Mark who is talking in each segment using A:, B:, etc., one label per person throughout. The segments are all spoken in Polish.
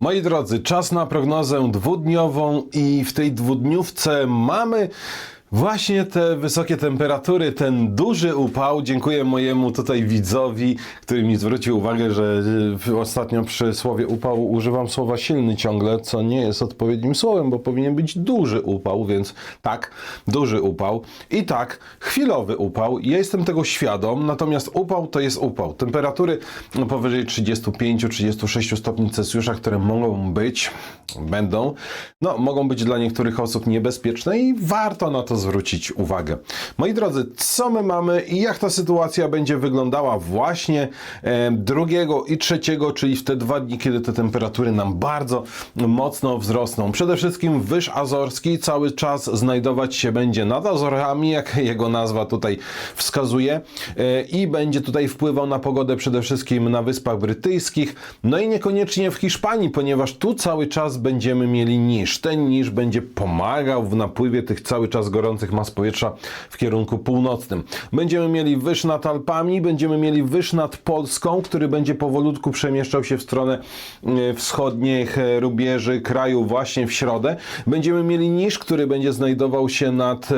A: Moi drodzy, czas na prognozę dwudniową i w tej dwudniówce mamy właśnie te wysokie temperatury, ten duży upał. Dziękuję mojemu tutaj widzowi, który mi zwrócił uwagę, że y, ostatnio przy słowie upał używam słowa silny ciągle, co nie jest odpowiednim słowem, bo powinien być duży upał, więc tak, duży upał. I tak, chwilowy upał. Ja jestem tego świadom, natomiast upał to jest upał. Temperatury powyżej 35-36 stopni Celsjusza, które mogą być, będą, no mogą być dla niektórych osób niebezpieczne i warto na to zwrócić uwagę. Moi drodzy, co my mamy i jak ta sytuacja będzie wyglądała właśnie drugiego i trzeciego, czyli w te dwa dni, kiedy te temperatury nam bardzo mocno wzrosną. Przede wszystkim wyż Azorski cały czas znajdować się będzie nad Azorami, jak jego nazwa tutaj wskazuje e, i będzie tutaj wpływał na pogodę przede wszystkim na Wyspach Brytyjskich, no i niekoniecznie w Hiszpanii, ponieważ tu cały czas będziemy mieli niż. Ten niż będzie pomagał w napływie tych cały czas gorących mas powietrza w kierunku północnym. Będziemy mieli wyż nad Alpami, będziemy mieli wyż nad Polską, który będzie powolutku przemieszczał się w stronę e, wschodnich e, rubieży kraju właśnie w środę. Będziemy mieli niż, który będzie znajdował się nad e,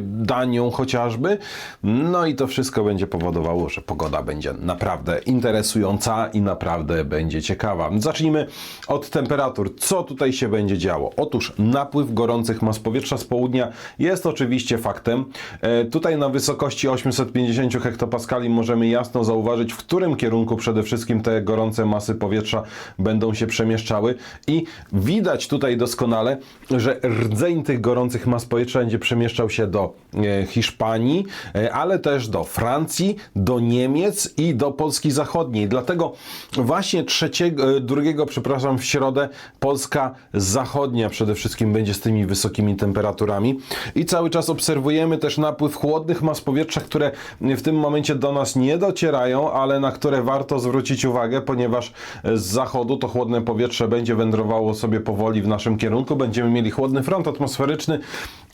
A: Danią chociażby. No i to wszystko będzie powodowało, że pogoda będzie naprawdę interesująca i naprawdę będzie ciekawa. Zacznijmy od temperatur. Co tutaj się będzie działo? Otóż napływ gorących mas powietrza z południa jest oczywiście faktem. E, Tutaj na wysokości 850 hektopaskali możemy jasno zauważyć, w którym kierunku przede wszystkim te gorące masy powietrza będą się przemieszczały i widać tutaj doskonale, że rdzeń tych gorących mas powietrza będzie przemieszczał się do e, Hiszpanii, e, ale też do Francji, do Niemiec i do Polski Zachodniej. Dlatego właśnie trzeciego, drugiego, przepraszam, w środę Polska Zachodnia przede wszystkim będzie z tymi wysokimi temperaturami i cały czas obserwujemy też napływ chłodnych mas powietrza, które w tym momencie do nas nie docierają, ale na które warto zwrócić uwagę, ponieważ z zachodu to chłodne powietrze będzie wędrowało sobie powoli w naszym kierunku. Będziemy mieli chłodny front atmosferyczny,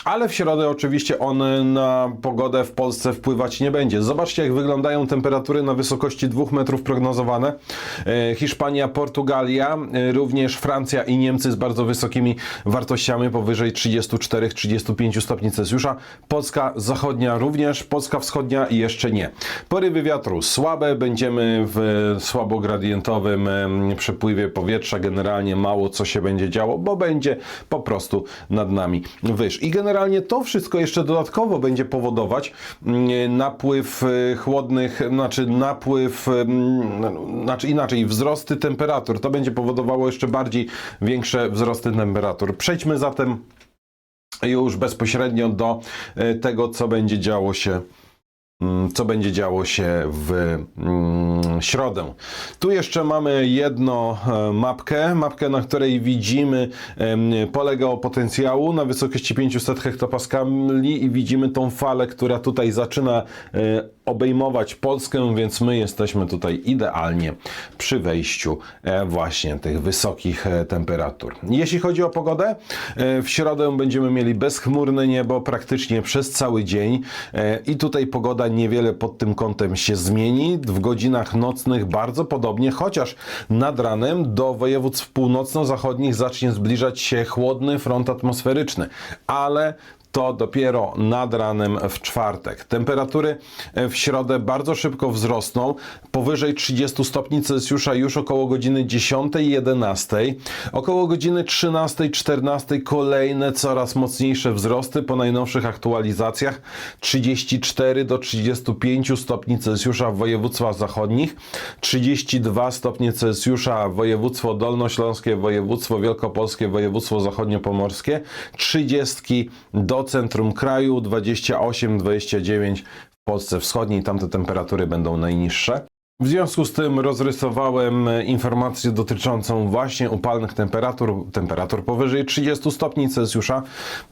A: ale w środę oczywiście on na pogodę w Polsce wpływać nie będzie. Zobaczcie, jak wyglądają temperatury na wysokości 2 metrów prognozowane. E, Hiszpania, Portugalia, e, również Francja i Niemcy z bardzo wysokimi wartościami powyżej 34-35 stopni Celsjusza. Polska zachodnia również, Polska wschodnia jeszcze nie. Porywy wiatru słabe, będziemy w słabogradientowym przepływie powietrza. Generalnie mało co się będzie działo, bo będzie po prostu nad nami wyż. I generalnie to wszystko jeszcze dodatkowo będzie powodować mm, napływ e, chłodnych, znaczy napływ, mm, znaczy inaczej, wzrosty temperatur. To będzie powodowało jeszcze bardziej większe wzrosty temperatur. Przejdźmy zatem już bezpośrednio do e, tego, co będzie działo się co będzie działo się w mm, środę. Tu jeszcze mamy jedną e, mapkę, mapkę, na której widzimy pole geopotencjału na wysokości 500 hektopaskali i widzimy tą falę, która tutaj zaczyna e, obejmować Polskę, więc my jesteśmy tutaj idealnie przy wejściu e, właśnie tych wysokich temperatur. Jeśli chodzi o pogodę, w środę będziemy mieli bezchmurne niebo praktycznie przez cały dzień i tutaj pogoda niewiele pod tym kątem się zmieni. W godzinach nocnych bardzo podobnie, chociaż nad ranem do województw północno-zachodnich zacznie zbliżać się chłodny front atmosferyczny, ale to dopiero nad ranem w czwartek. Temperatury w środę bardzo szybko wzrosną, powyżej 30 stopni Celsjusza już około godziny 10 i 11. Około godziny 13 14 kolejne coraz mocniejsze wzrosty po najnowszych aktualizacjach 34 do 35 stopni Celsjusza w województwach zachodnich, 32 stopnie Celsjusza województwo dolnośląskie, województwo wielkopolskie, województwo zachodniopomorskie, 30 do centrum kraju, 28-29 w Polsce Wschodniej, tamte temperatury będą najniższe. W związku z tym rozrysowałem e, informację dotyczącą właśnie upalnych temperatur, temperatur powyżej 30 stopni Celsjusza.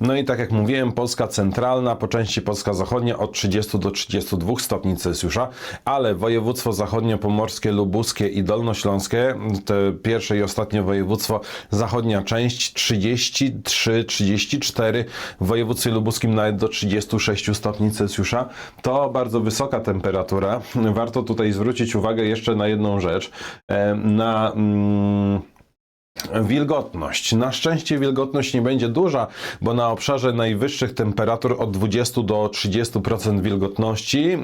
A: No i tak jak mówiłem, Polska centralna, po części Polska zachodnia od 30 do 32 stopni Celsjusza, ale województwo zachodnio-pomorskie, lubuskie i dolnośląskie, te pierwsze i ostatnie województwo, zachodnia część 33-34, w województwie lubuskim nawet do 36 stopni Celsjusza. To bardzo wysoka temperatura. Warto tutaj zwrócić uwagę jeszcze na jedną rzecz. E, Na mm, Wilgotność. Na szczęście wilgotność nie będzie duża, bo na obszarze najwyższych temperatur od 20 do 30% wilgotności,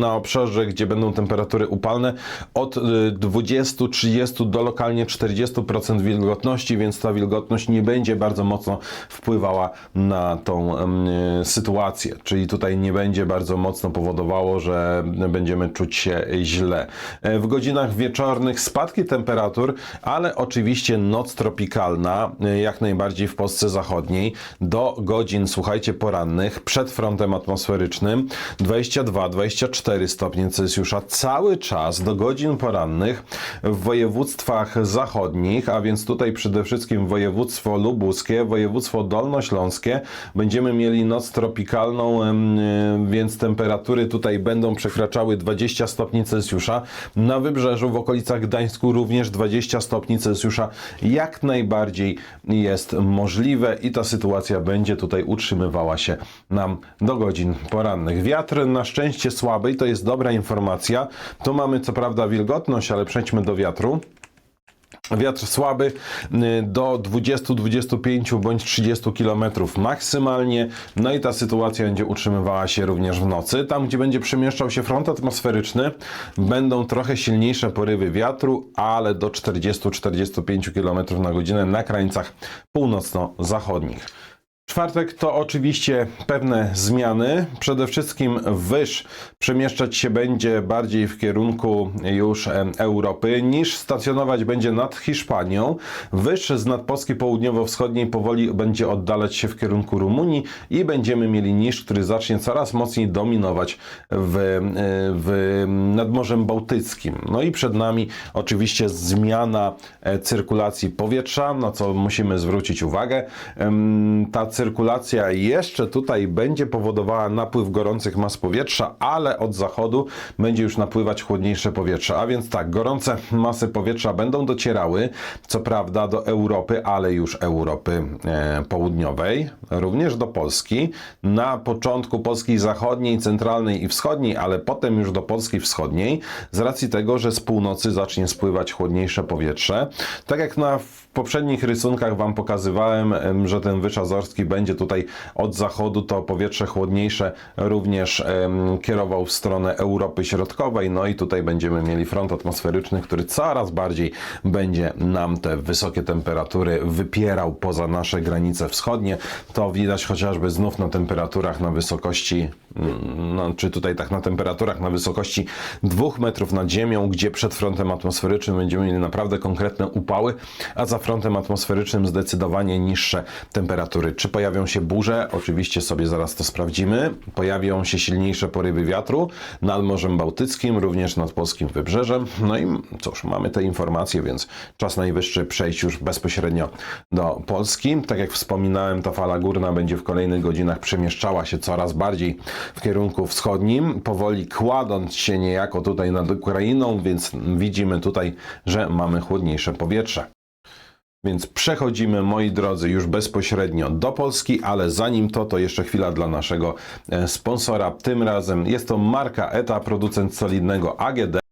A: na obszarze, gdzie będą temperatury upalne, od y, 20-30 do lokalnie 40% wilgotności, więc ta wilgotność nie będzie bardzo mocno wpływała na tą em, y, sytuację. Czyli tutaj nie będzie bardzo mocno powodowało, że będziemy czuć się źle. E, W godzinach wieczornych spadki temperatur, ale oczywiście noc tropikalna, e, jak najbardziej w Polsce Zachodniej, do godzin, słuchajcie, porannych, przed frontem atmosferycznym, 22-24 stopnie Celsjusza. Cały czas do godzin porannych w województwach zachodnich, a więc tutaj przede wszystkim województwo lubuskie, województwo dolnośląskie, będziemy mieli noc tropikalną, e, więc temperatury tutaj będą przekraczały 20 stopni Celsjusza. Na wybrzeżu, w okolicach Gdańsku również 20 stopni Celsjusza jak najbardziej jest możliwe i ta sytuacja będzie tutaj utrzymywała się nam do godzin porannych. Wiatr na szczęście słaby i to jest dobra informacja. Tu mamy co prawda wilgotność, ale przejdźmy do wiatru. Wiatr słaby y, do 20-25 bądź 30 km maksymalnie. No i ta sytuacja będzie utrzymywała się również w nocy. Tam, gdzie będzie przemieszczał się front atmosferyczny, będą trochę silniejsze porywy wiatru, ale do 40-45 km na godzinę na krańcach północno-zachodnich. Czwartek to oczywiście pewne zmiany. Przede wszystkim wyż przemieszczać się będzie bardziej w kierunku już em, Europy niż stacjonować będzie nad Hiszpanią. Wyż z nadpolski południowo-wschodniej powoli będzie oddalać się w kierunku Rumunii i będziemy mieli niż, który zacznie coraz mocniej dominować w, e, w nad Morzem Bałtyckim. No i przed nami oczywiście zmiana e, cyrkulacji powietrza, na co musimy zwrócić uwagę. Ta cyrkulacja jeszcze tutaj będzie powodowała napływ gorących mas powietrza, ale od zachodu będzie już napływać chłodniejsze powietrze. A więc tak, gorące masy powietrza będą docierały, co prawda do Europy, ale już Europy e, Południowej, również do Polski. Na początku Polski Zachodniej, Centralnej i Wschodniej, ale potem już do Polski Wschodniej, z racji tego, że z północy zacznie spływać chłodniejsze powietrze. Tak jak na poprzednich rysunkach Wam pokazywałem, em, że ten wyż azorski będzie tutaj od zachodu, to powietrze chłodniejsze również kierował w stronę Europy Środkowej, no i tutaj będziemy mieli front atmosferyczny, który coraz bardziej będzie nam te wysokie temperatury wypierał poza nasze granice wschodnie. To widać chociażby znów na temperaturach na wysokości, mm, no, czy tutaj tak na temperaturach na wysokości 2 metrów nad ziemią, gdzie przed frontem atmosferycznym będziemy mieli naprawdę konkretne upały, a za frontem atmosferycznym zdecydowanie niższe temperatury. Czy pojawią się burze? Oczywiście sobie zaraz to sprawdzimy. Pojawią się silniejsze porywy wiatru nad Morzem Bałtyckim, również nad polskim wybrzeżem. No i cóż, mamy te informacje, więc czas najwyższy przejść już bezpośrednio do Polski. Tak jak wspominałem, ta fala górna będzie w kolejnych godzinach przemieszczała się coraz bardziej w kierunku wschodnim, powoli kładąc się niejako tutaj nad Ukrainą, więc widzimy tutaj, że mamy chłodniejsze powietrze. Więc przechodzimy, moi drodzy, już bezpośrednio do Polski, ale zanim to, to jeszcze chwila dla naszego e, sponsora. Tym razem jest to marka ETA, producent solidnego AGD.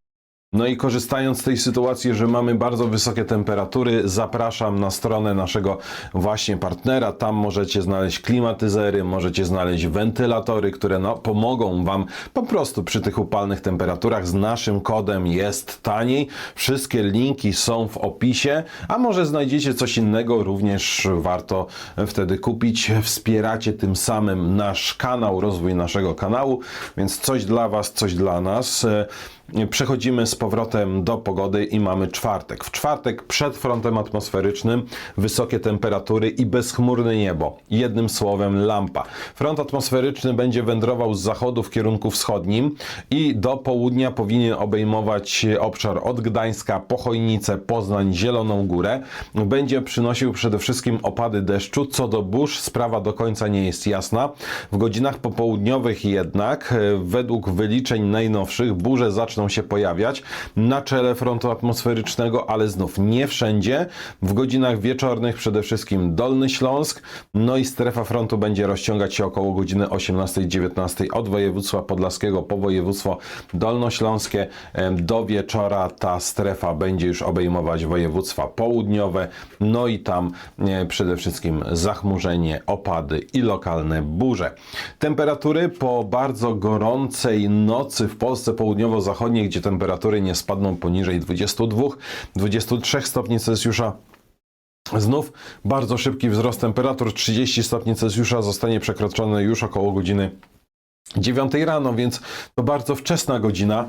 A: No i korzystając z tej sytuacji, że mamy bardzo wysokie temperatury, zapraszam na stronę naszego właśnie partnera. Tam możecie znaleźć klimatyzery, możecie znaleźć wentylatory, które no, pomogą Wam po prostu przy tych upalnych temperaturach. Z naszym kodem jest taniej. Wszystkie linki są w opisie, a może znajdziecie coś innego, również warto wtedy kupić. Wspieracie tym samym nasz kanał, rozwój naszego kanału, więc coś dla Was, coś dla nas. Przechodzimy z powrotem do pogody i mamy czwartek. W czwartek przed frontem atmosferycznym wysokie temperatury i bezchmurne niebo. Jednym słowem lampa. Front atmosferyczny będzie wędrował z zachodu w kierunku wschodnim i do południa powinien obejmować obszar od Gdańska po Chojnicę, Poznań, Zieloną Górę. Będzie przynosił przede wszystkim opady deszczu. Co do burz, sprawa do końca nie jest jasna. W godzinach popołudniowych jednak, według wyliczeń najnowszych, burze zaczną zaczną się pojawiać na czele frontu atmosferycznego, ale znów nie wszędzie. W godzinach wieczornych przede wszystkim Dolny Śląsk, no i strefa frontu będzie rozciągać się około godziny 18-19 od województwa podlaskiego po województwo dolnośląskie. Do wieczora ta strefa będzie już obejmować województwa południowe, no i tam e, przede wszystkim zachmurzenie, opady i lokalne burze. Temperatury po bardzo gorącej nocy w Polsce południowo-zachodniej, gdzie temperatury nie spadną poniżej 22-23 stopni Celsjusza, Znów bardzo szybki wzrost temperatur, 30 stopni Celsjusza zostanie przekroczony już około godziny 9 rano, więc to bardzo wczesna godzina.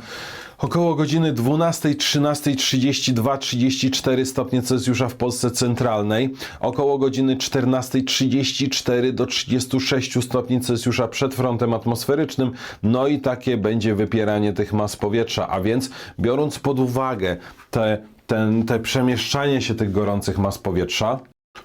A: Około godziny 12, 13, 32, 34 stopnie Celsjusza w Polsce centralnej. Około godziny 14, 34 do 36 stopni Celsjusza przed frontem atmosferycznym. No i takie będzie wypieranie tych mas powietrza. A więc biorąc pod uwagę te, ten, te przemieszczanie się tych gorących mas powietrza,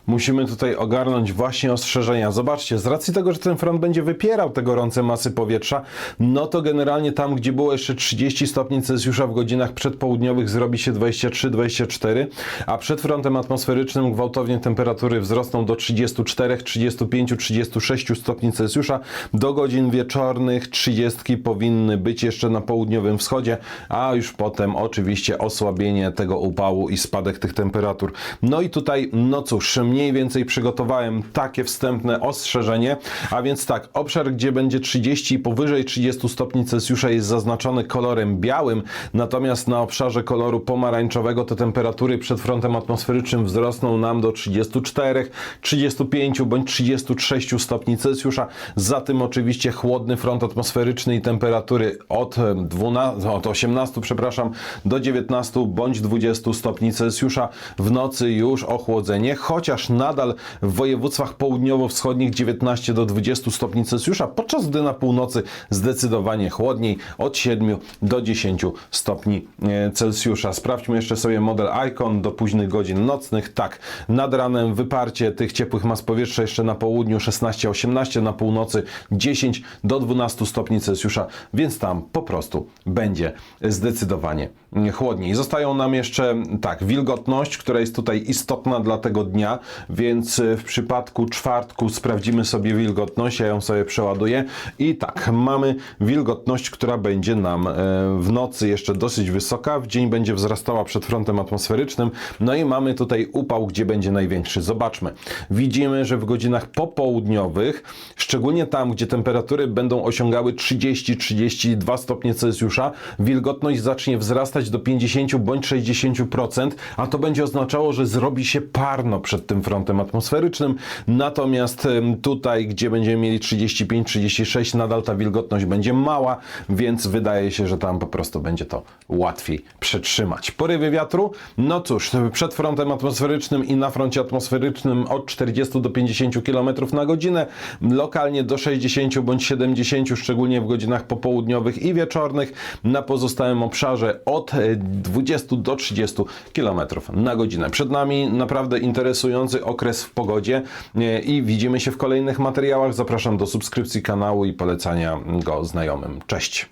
A: Musimy tutaj ogarnąć właśnie ostrzeżenia. Zobaczcie, z racji tego, że ten front będzie wypierał te gorące masy powietrza, no to generalnie tam, gdzie było jeszcze 30 stopni Celsjusza w godzinach przedpołudniowych zrobi się 23-24, a przed frontem atmosferycznym gwałtownie temperatury wzrosną do 34, 35, 36 stopni Celsjusza. Do godzin wieczornych 30 powinny być jeszcze na południowym wschodzie, a już potem oczywiście osłabienie tego upału i spadek tych temperatur. No i tutaj, no cóż, mniej więcej przygotowałem takie wstępne ostrzeżenie, a więc tak, obszar, gdzie będzie 30 i powyżej 30 stopni Celsjusza jest zaznaczony kolorem białym, natomiast na obszarze koloru pomarańczowego te temperatury przed frontem atmosferycznym wzrosną nam do 34, 35 bądź 36 stopni Celsjusza. Za tym oczywiście chłodny front atmosferyczny i temperatury od 12, od 18, przepraszam, do 19 bądź 20 stopni Celsjusza. W nocy już ochłodzenie, chociaż nadal w województwach południowo-wschodnich 19 do 20 stopni Celsjusza, podczas gdy na północy zdecydowanie chłodniej od 7 do 10 stopni e, Celsjusza. Sprawdźmy jeszcze sobie model Icon do późnych godzin nocnych. Tak, nad ranem wyparcie tych ciepłych mas powietrza jeszcze na południu 16-18, na północy 10 do 12 stopni Celsjusza, więc tam po prostu będzie zdecydowanie chłodniej. Zostają nam jeszcze tak, wilgotność, która jest tutaj istotna dla tego dnia, więc w przypadku czwartku sprawdzimy sobie wilgotność, ja ją sobie przeładuję. I tak, mamy wilgotność, która będzie nam e, w nocy jeszcze dosyć wysoka, w dzień będzie wzrastała przed frontem atmosferycznym, no i mamy tutaj upał, gdzie będzie największy. Zobaczmy, widzimy, że w godzinach popołudniowych, szczególnie tam, gdzie temperatury będą osiągały 30-32 stopnie Celsjusza, wilgotność zacznie wzrastać do 50 bądź 60%, a to będzie oznaczało, że zrobi się parno przed tym frontem atmosferycznym. Natomiast tutaj, gdzie będziemy mieli 35-36, nadal ta wilgotność będzie mała, więc wydaje się, że tam po prostu będzie to łatwiej przetrzymać. Porywy wiatru? No cóż, przed frontem atmosferycznym i na froncie atmosferycznym od 40 do 50 km na godzinę, lokalnie do 60 bądź 70, szczególnie w godzinach popołudniowych i wieczornych. Na pozostałym obszarze od e, 20 do 30 km na godzinę. Przed nami naprawdę okres w pogodzie e, i widzimy się w kolejnych materiałach. Zapraszam do subskrypcji kanału i polecania go znajomym. Cześć!